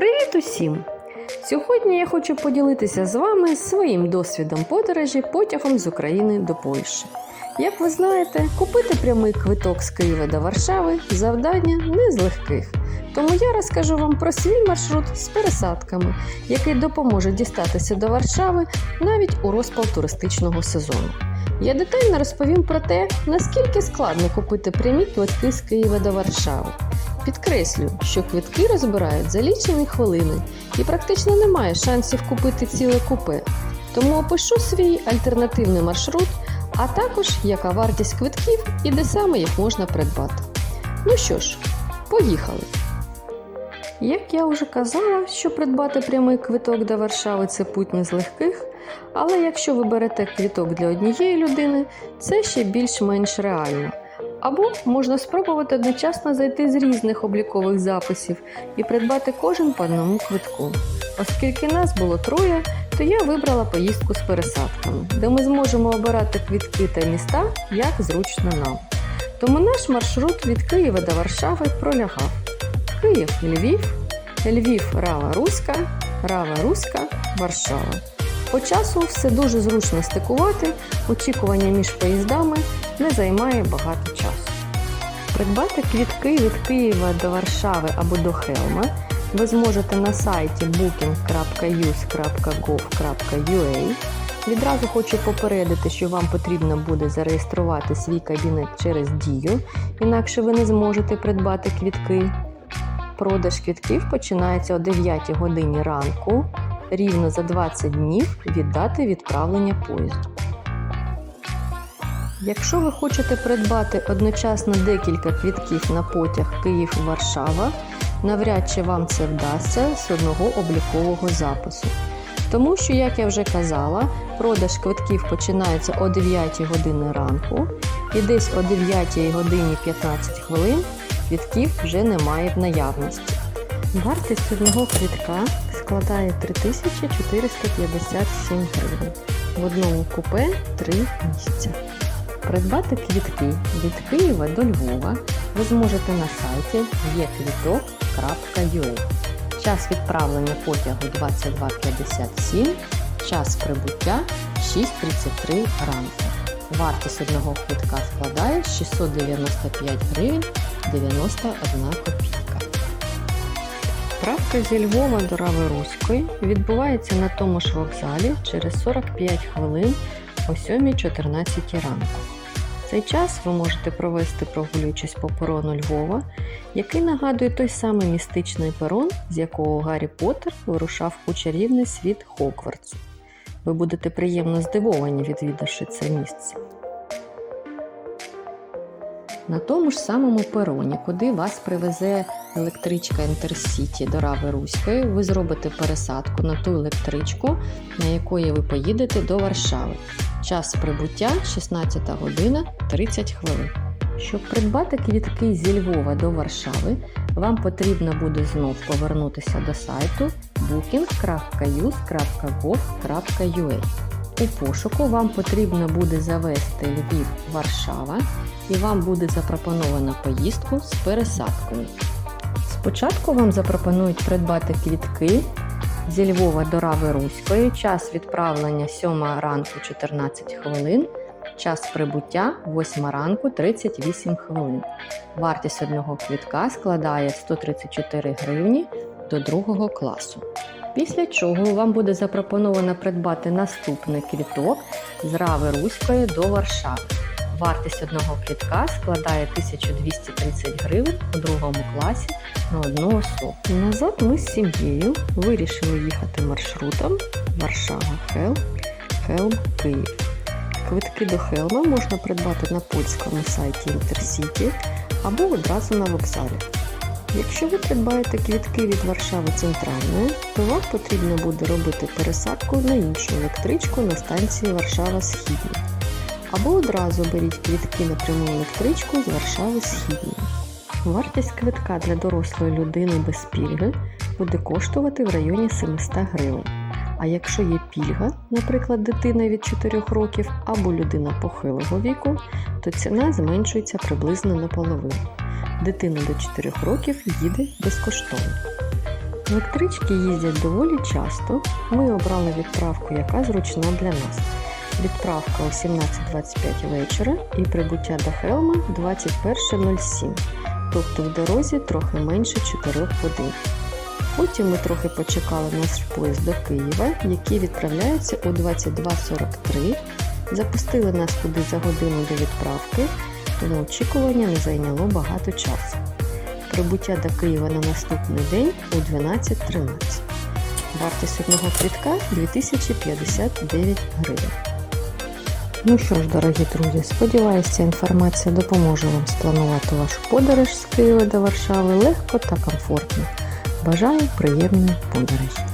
Привіт усім! Сьогодні я хочу поділитися з вами своїм досвідом подорожі потягом з України до Польщі. Як ви знаєте, купити прямий квиток з Києва до Варшави завдання не з легких. Тому я розкажу вам про свій маршрут з пересадками, який допоможе дістатися до Варшави навіть у розпал туристичного сезону. Я детально розповім про те, наскільки складно купити прямі квитки з Києва до Варшави. Підкреслю, що квитки розбирають за лічені хвилини і практично немає шансів купити ціле купе. Тому опишу свій альтернативний маршрут, а також яка вартість квитків і де саме їх можна придбати. Ну що ж, поїхали! Як я вже казала, що придбати прямий квиток до Варшави це путь не з легких, але якщо ви берете квиток для однієї людини, це ще більш-менш реально. Або можна спробувати одночасно зайти з різних облікових записів і придбати кожен по одному квитку. Оскільки нас було троє, то я вибрала поїздку з пересадками, де ми зможемо обирати квитки та міста як зручно нам. Тому наш маршрут від Києва до Варшави пролягав Київ Львів, Львів Рава Руська, Рава Руська, Варшава. По часу все дуже зручно стикувати, очікування між поїздами не займає багато часу. Придбати квітки від Києва до Варшави або до Хелма ви зможете на сайті booking.use.gov.ua. Відразу хочу попередити, що вам потрібно буде зареєструвати свій кабінет через Дію, інакше ви не зможете придбати квітки. Продаж квітків починається о 9 годині ранку, рівно за 20 днів від дати відправлення поїзду. Якщо ви хочете придбати одночасно декілька квітків на потяг Київ-Варшава, навряд чи вам це вдасться з одного облікового запису. Тому що, як я вже казала, продаж квитків починається о 9 години ранку, і десь о 9 годині 15 хвилин квітків вже немає в наявності. Вартість одного квітка складає 3457 гривень. В одному купе 3 місця. Придбати квітки від Києва до Львова ви зможете на сайті єквіток.ua. Час відправлення потягу 22.57, час прибуття 6.33 ранку. Вартість одного квитка складає 695 гривень 91 копійка. Правка зі Львова до Рави Руської відбувається на тому ж вокзалі через 45 хвилин о 7.14 ранку. Цей час ви можете провести прогулюючись по перону Львова, який нагадує той самий містичний перон, з якого Гаррі Поттер вирушав у чарівний світ Хогвартсу. Ви будете приємно здивовані, відвідавши це місце. На тому ж самому пероні, куди вас привезе електричка Інтерсіті до Рави Руської, ви зробите пересадку на ту електричку, на якої ви поїдете до Варшави. Час прибуття 16 година 30 хвилин. Щоб придбати квітки зі Львова до Варшави, вам потрібно буде знов повернутися до сайту booking.use.gov.ua. У пошуку вам потрібно буде завести Львів Варшава і вам буде запропоновано поїздку з пересадкою. Спочатку вам запропонують придбати квітки зі Львова до Рави Руської, час відправлення 7 ранку 14 хвилин, час прибуття 8 ранку 38 хвилин. Вартість одного квітка складає 134 гривні до другого класу. Після чого вам буде запропоновано придбати наступний квіток з Рави Руської до Варшави. Вартість одного квітка складає 1230 гривень у другому класі на одну особу. Назад ми з сім'єю вирішили їхати маршрутом Варшава-Хелм, Хелм-Київ. Квитки до Хелма можна придбати на польському сайті Інтерсіті або одразу на вокзалі. Якщо ви придбаєте квітки від Варшави центральної, то вам потрібно буде робити пересадку на іншу електричку на станції Варшава Східна. Або одразу беріть квітки на пряму електричку з Варшави Східної. Вартість квитка для дорослої людини без пільги буде коштувати в районі 700 гривень. А якщо є пільга, наприклад, дитина від 4 років або людина похилого віку, то ціна зменшується приблизно наполовину. Дитина до 4 років їде безкоштовно. Електрички їздять доволі часто. Ми обрали відправку, яка зручна для нас. Відправка о 17.25 вечора і прибуття до Хелма 21.07, тобто в дорозі трохи менше 4 годин. Потім ми трохи почекали наш поїзд до Києва, який відправляється о 22.43. Запустили нас туди за годину до відправки, тому очікування не зайняло багато часу. Прибуття до Києва на наступний день о 12.13. Вартість одного квитка 2059 гривень. Ну що ж, дорогі друзі, сподіваюся, ця інформація допоможе вам спланувати вашу подорож з Києва до Варшави легко та комфортно. Бажаю приємної подорожі!